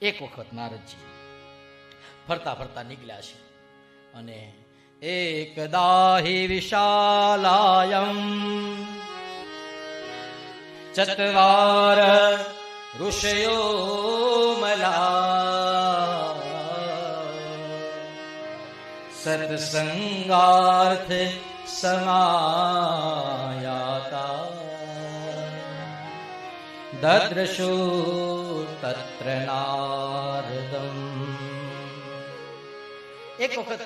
એક વખત નારદજી ફરતા ફરતા નીકળ્યા છે. અને એકદાહી વિશાલાયમ ચતવાર ઋષયો મલા. સત્સંગાર્થ સમાયાતા દદ્રશો तत्र નારદમ એક વખત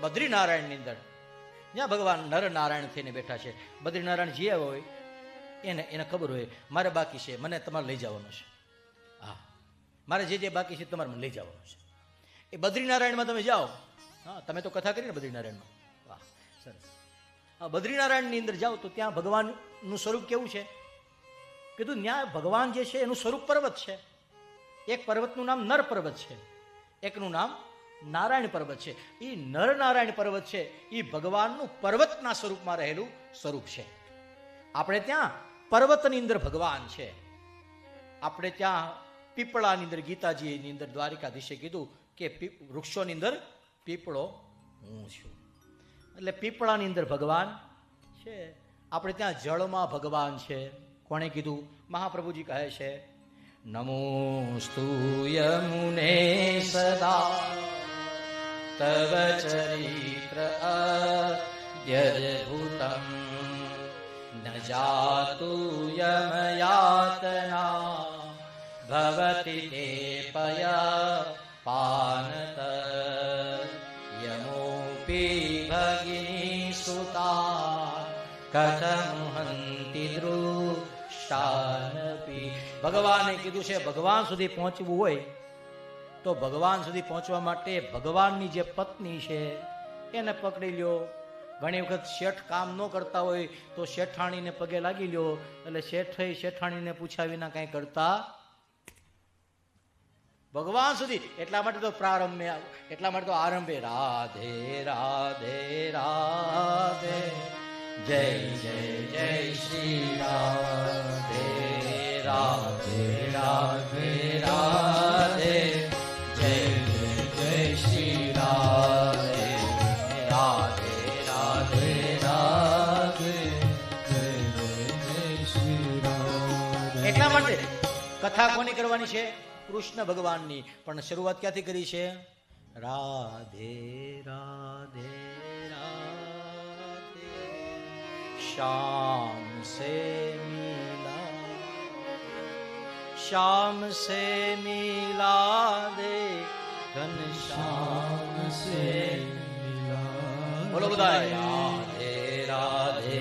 બદ્રીનારાયણની અંદર જ્યાં ભગવાન નર નારાયણ થઈને બેઠા છે, બદ્રીનારાયણ જે હોય, એને એને ખબર હોય, મારે બાકી છે, મને તમારે લઈ જવાનું છે. હા, મારે જે જે બાકી છે તમારે મને લઈ જવાનું છે. એ બદ્રીનારાયણમાં તમે જાઓ. હા, તમે તો કથા કરી ને બદ્રીનારાયણમાં. વાહ, સરસ. હા, બદ્રીનારાયણની અંદર જાઓ તો ત્યાં ભગવાનનું સ્વરૂપ કેવું છે? કીધું ત્યાં ભગવાન જે છે એનું સ્વરૂપ પર્વત છે. એક પર્વતનું નામ નર પર્વત છે. એકનું નામ નારાયણ પર્વત છે. એ નર નારાયણ પર્વત છે. એ ભગવાનનું પર્વતના સ્વરૂપમાં રહેલું સ્વરૂપ છે. આપણે ત્યાં પર્વતની અંદર ભગવાન છે. આપણે ત્યાં પીપળાની અંદર ગીતાજીની અંદર દ્વારિકાધીશે કીધું કે વૃક્ષોની અંદર પીપળો હું છું. એટલે પીપળાની અંદર ભગવાન છે. આપણે ત્યાં જળમાં ભગવાન છે. કોણે કીધું મહાપ્રભુજી કહે છે નમોસ્તુ યમુને સદા તવ ચરિત્ર અદ્યદ્ભુતમ ન જાતુ યમયાતના ભવતિ તે પય પાનત યમોપી ભગિની સુતા કથમહંતિ દૃષ્ટાનપી ભગવાને કીધું છે, ભગવાન સુધી પહોંચવું હોય તો ભગવાન સુધી પહોંચવા માટે ભગવાનની જે પત્ની છે, એને પકડી લ્યો. ઘણી વખત શેઠ કામ ન કરતા હોય તો શેઠાણીને પગે લાગી લ્યો. એટલે શેઠે શેઠાણીને પૂછ્યા વિના કાંઈ કરતા ભગવાન સુધી. એટલા માટે તો પ્રારંભે એટલા માટે તો આરંભે રાધે રાધે રાધે. જય જય જય શ્રી રાધે કથા કોની કરવાની છે? કૃષ્ણ ભગવાનની. પણ શરૂઆત ક્યાંથી કરી છે? રાધે રાધે રાધે. શ્યામ સે મિલા શ્યામ સે મિલા દે ઘન શ્યામ સે મિલા બોલો બધા રાધે રાધે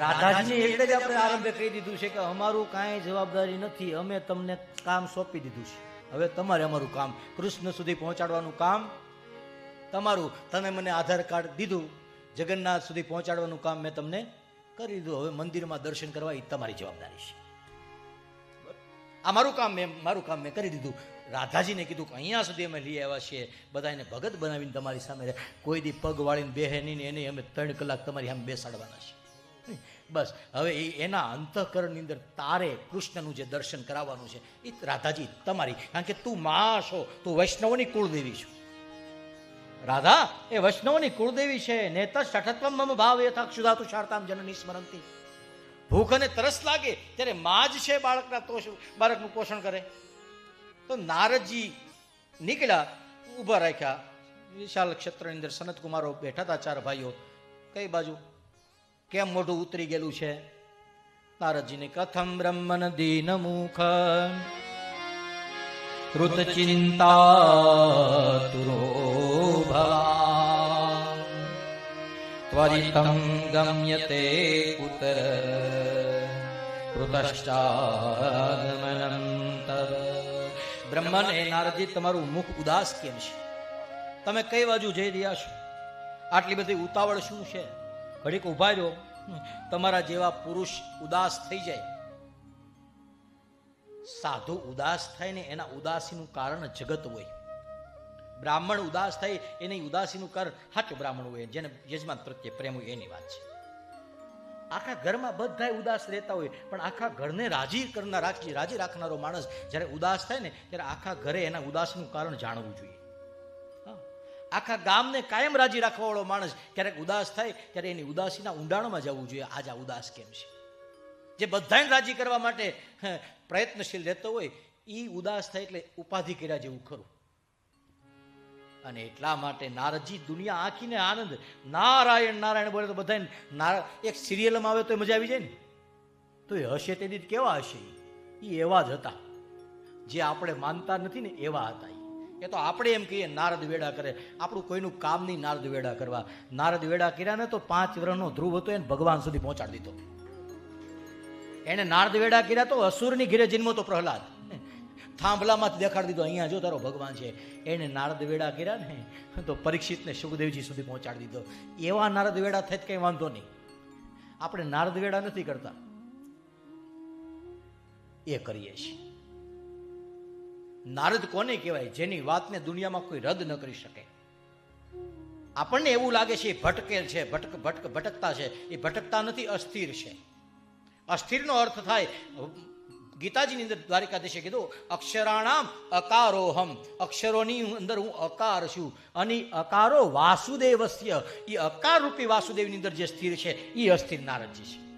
રાધાજીને એટલે જ આપણે આરંભે કહી દીધું છે કે અમારું કાંઈ જવાબદારી નથી અમે તમને કામ સોંપી દીધું છે. હવે તમારે અમારું કામ કૃષ્ણ સુધી પહોંચાડવાનું કામ તમારું. તમે મને આધાર કાર્ડ દીધું જગન્નાથ સુધી પહોંચાડવાનું કામ મેં તમને કરી દીધું. હવે મંદિરમાં દર્શન કરવા એ તમારી જવાબદારી છે. આ મારું કામ મેં, મારું કામ મેં કરી દીધું. રાધાજીને કીધું કે અહીંયા સુધી અમે લઈ આવ્યા છીએ. બધાને ભગત બનાવીને તમારી સામે કોઈ દી પગ વાળીને બેહે નહીં એને અમે ત્રણ કલાક તમારી સામે બેસાડવાના છે બસ, હવે એ એના અંતઃકરણની અંદર તારે કૃષ્ણનું જે દર્શન કરાવવાનું છે એ રાધાજી તમારી. કારણ કે તું મા છો તું વૈષ્ણવની કુળદેવી છો. રાધા, એ વૈષ્ણવની કુળદેવી છે. નેત સઠત્વમ મમ ભાવ યથા ક્ષુધાતુ શારતામ જનની સ્મરંતી. ભૂખ અને તરસ લાગે ત્યારે મા જ છે બાળકના તોષ, બાળકનું પોષણ કરે. તો નારદજી નીકળ્યા, ઊભા રાખ્યા. વિશાલ ક્ષેત્રની અંદર સનત કુમારો બેઠા હતા ચાર ભાઈઓ. કઈ બાજુ? કેમ મોઢું ઉતરી ગયેલું છે? નારદજીને કથમ બ્રહ્મન દીન મુખ. તુરો ભવા ત્વરિતમ ગમ્યતે કુતર કૃતશ્ચાગમનમ તવ બ્રહ્મન નારદજી તમારું મુખ ઉદાસ કેમ છે? તમે કઈ બાજુ જઈ રહ્યા છો? આટલી બધી ઉતાવળ શું છે? ઘડીક ઊભા રહ્યો તમારા જેવા પુરુષ ઉદાસ થઈ જાય. સાધુ ઉદાસ થાય ને એના ઉદાસીનું કારણ જગત હોય. બ્રાહ્મણ ઉદાસ થાય એની ઉદાસીનું કારણ સાચું બ્રાહ્મણ હોય જેને યજમાન પ્રત્યે પ્રેમ હોય એની વાત છે. આખા ઘરમાં બધાય ઉદાસ રહેતા હોય, પણ આખા ઘરને રાજી કરનાર, રાખી, રાજી રાખનારો માણસ જ્યારે ઉદાસ થાય ને ત્યારે આખા ઘરે એના ઉદાસનું કારણ જાણવું જોઈએ. આખા ગામને કાયમ રાજી રાખવાવાળો માણસ ક્યારેક ઉદાસ થાય, ત્યારે એની ઉદાસીના ઊંડાણમાં જવું જોઈએ, આજ આ ઉદાસ કેમ છે? જે બધાને રાજી કરવા માટે પ્રયત્નશીલ રહેતો હોય એ ઉદાસ થાય એટલે ઉપાધિ કર્યા જેવું ખરું. અને એટલા માટે નારદજી દુનિયા આખીને આનંદ, નારાયણ નારાયણ બોલે તો બધાને એક સિરિયલમાં આવે તો મજા આવી જાય ને. તો એ હશે તે દીધ કેવા હશે એ એવા જ હતા. જે આપણે માનતા નથી ને એવા હતા એ તો આપણે એમ કહીએ નારદ વેડા કરે. આપણું કોઈનું કામ નહીં નારદ વેડા કરવા. નારદ વેડા કર્યા ને તો પાંચ વ્રહનો ધ્રુવ હતો એને ભગવાન સુધી પહોંચાડી દીધો. એને નારદ વેડા કર્યા તો અસુરની ઘેરે જન્મો તો પ્રહલાદ. થાંભલામાં દેખાડી દીધો, અહીંયા જો તારો ભગવાન છે. એને નારદ વેડા કર્યા ને, તો પરીક્ષિતને સુખદેવજી સુધી પહોંચાડી દીધો. એવા નારદ વેડા થાય કંઈ વાંધો નહીં. આપણે નારદ વેડા નથી કરતા. એ કરીએ છીએ. નારદ કોને કહેવાય? જેની વાતને દુનિયામાં કોઈ રદ ન કરી શકે. આપણને એવું લાગે છે એ ભટકેલ છે, ભટક ભટક, ભટકતા છે. એ ભટકતા નથી, અસ્થિર છે. અસ્થિરનો અર્થ થાય. ગીતાજીની અંદર દ્વારિકાધીશે કીધું, અક્ષરાણામ અકારોહમ. અક્ષરોની અંદર હું અકાર છું. અને અકારો વાસુદેવસ્ય. એ અકાર રૂપી વાસુદેવની અંદર જે સ્થિર છે એ અસ્થિર નારદજી છે.